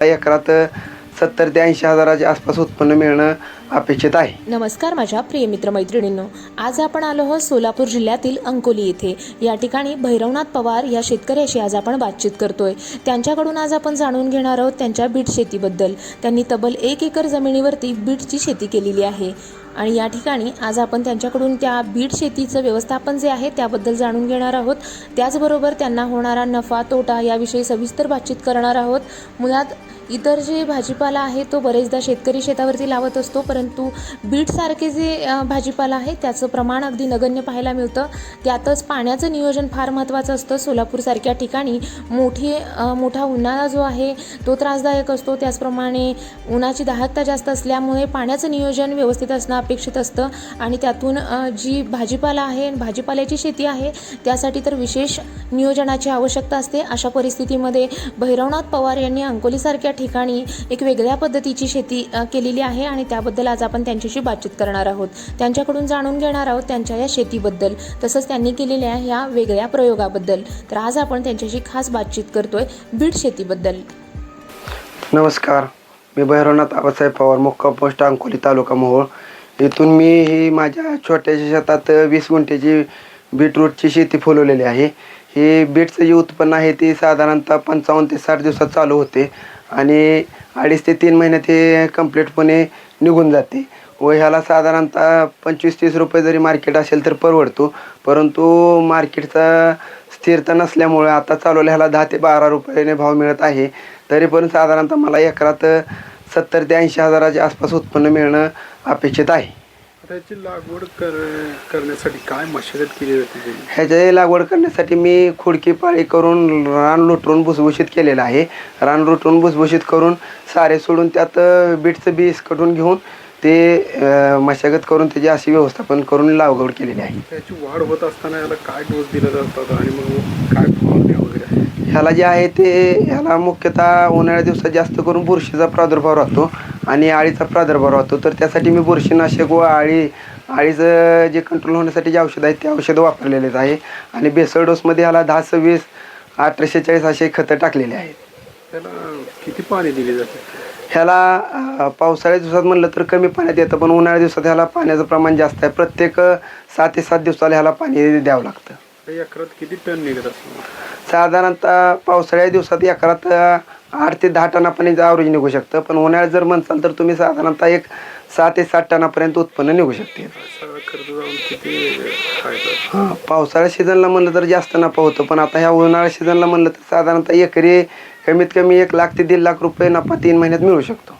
एकरात सत्तर ते ऐंशी हजाराच्या आसपास उत्पन्न मिळणं अपेक्षित आहे. नमस्कार माझ्या प्रिय मित्रमैत्रिणींनो. आज आपण आलो आहोत सोलापूर जिल्ह्यातील अंकोली येथे. या ठिकाणी भैरवनाथ पवार या शेतकऱ्याशी आज आपण बातचीत करतोय. त्यांच्याकडून आज आपण जाणून घेणार आहोत त्यांच्या बीट शेतीबद्दल. त्यांनी तब्बल एक एकर जमिनीवरती बीटची शेती केलेली आहे. आणि या ठिकाणी आज आपण त्यांच्याकडून त्या बीट शेतीचं व्यवस्थापन जे आहे त्याबद्दल जाणून घेणार आहोत. त्याचबरोबर त्यांना होणारा नफा तोटा याविषयी सविस्तर बातचीत करणार आहोत. मुळात इतर जे भाजीपाला आहे तो बरेचदा शेतकरी शेतावरती लावत असतो परंतु बीटसारखे जे भाजीपाला आहे त्याचं प्रमाण अगदी नगण्य पाहायला मिळतं. त्यातच पाण्याचं नियोजन फार महत्त्वाचं असतं. सोलापूरसारख्या ठिकाणी मोठी मोठा उन्हाळा जो आहे तो त्रासदायक असतो. त्याचप्रमाणे उन्हाची दाहकता जास्त असल्यामुळे पाण्याचं नियोजन व्यवस्थित असणार अपेक्षित असतं. आणि त्यातून जी भाजीपाला आहे भाजीपाल्याची शेती आहे त्यासाठी तर विशेष नियोजनाची आवश्यकता असते. अशा परिस्थितीमध्ये भैरवनाथ पवार यांनी अंकोलीसारख्या ठिकाणी एक वेगळ्या पद्धतीची शेती केलेली आहे आणि त्याबद्दल आज आपण त्यांच्याशी बातचीत करणार आहोत. त्यांच्याकडून जाणून घेणार आहोत त्यांच्या या शेतीबद्दल. तसंच त्यांनी केलेल्या ह्या वेगळ्या प्रयोगाबद्दल. तर आज आपण त्यांच्याशी खास बातचीत करतोय बीट शेतीबद्दल. नमस्कार. मी भैरवनाथ आबासाहेब पवार मुक्काम पोस्ट अंकोली तालुका मोहोळ. इथून मी ही माझ्या छोट्याशा शेतात वीस गुंठ्याची बीटरूटची शेती फुलवलेली आहे. ही बीटचं जे उत्पन्न आहे ते साधारणतः पंचावन्न ते साठ दिवसात चालू होते आणि अडीच ते तीन महिन्यात हे कम्प्लीटपणे निघून जाते व ह्याला साधारणतः पंचवीस तीस रुपये जरी मार्केट असेल तर परवडतो. परंतु मार्केटचा स्थिरता नसल्यामुळे आता चालवल्या ह्याला दहा ते बारा रुपयाने भाव मिळत आहे. तरी पण साधारणतः मला एकरात सत्तर ते ऐंशी हजाराच्या आसपास उत्पन्न मिळणं अपेक्षित आहे आता याची लागवड कर करण्यासाठी काय मशागत केली जाते त्याची? ह्याची लागवड करण्यासाठी मी खुडकी पाळी करून रान लुटरून भुसभुशीत केलेलं आहे रान लुटरून भुसभुशीत करून सारे सोडून त्यात अ, बीटचं बीज कटून घेऊन ते अ, मशागत करून त्याची अशी व्यवस्थापन करून लागवड केलेली आहे त्याची वाढ होत असताना याला काय डोस दिला जातात आणि मग काय फवारण्या वगैरे आहे? ह्याला जे आहे ते ह्याला मुख्यतः उन्हाळ्या दिवसात जास्त करून बुरशीचा प्रादुर्भाव राहतो आणि आळीचा प्रादुर्भाव राहतो. तर त्यासाठी मी बुरशीनाशक व आळी आळीचं जे कंट्रोल होण्यासाठी जे औषध आहेत ते औषधं वापरलेलेच आहे. आणि बेसळ डोसमध्ये ह्याला दहा सव्वीस अठराशे चाळीस असे खतं टाकलेले आहेत. त्याला किती पाणी दिले जाते? ह्याला अ, पावसाळ्या दिवसात म्हणलं तर कमी पाण्यात येतं पण उन्हाळ्या दिवसात ह्याला पाण्याचं प्रमाण जास्त आहे. प्रत्येक अ, सहा ते सात दिवसाला ह्याला पाणी द्यावं लागतं. एकरात किती टन निघत असणार? साधारणतः पावसाळ्या दिवसात एकरात अ, आठ ते दहा टनापर्यंत ॲव्हरेज निघू शकतं. पण उन्हाळ्यात जर म्हणसाल तर तुम्ही साधारणतः एक सहा ते सात टनापर्यंत उत्पन्न निघू शकते. हां पावसाळ्या सीझनला म्हणलं तर जास्त नफा होतो. पण आता ह्या उन्हाळ्या सीझनला म्हणलं तर साधारणतः एकरी कमीत कमी एक लाख ते दीड लाख रुपये नफा तीन महिन्यात मिळू शकतो.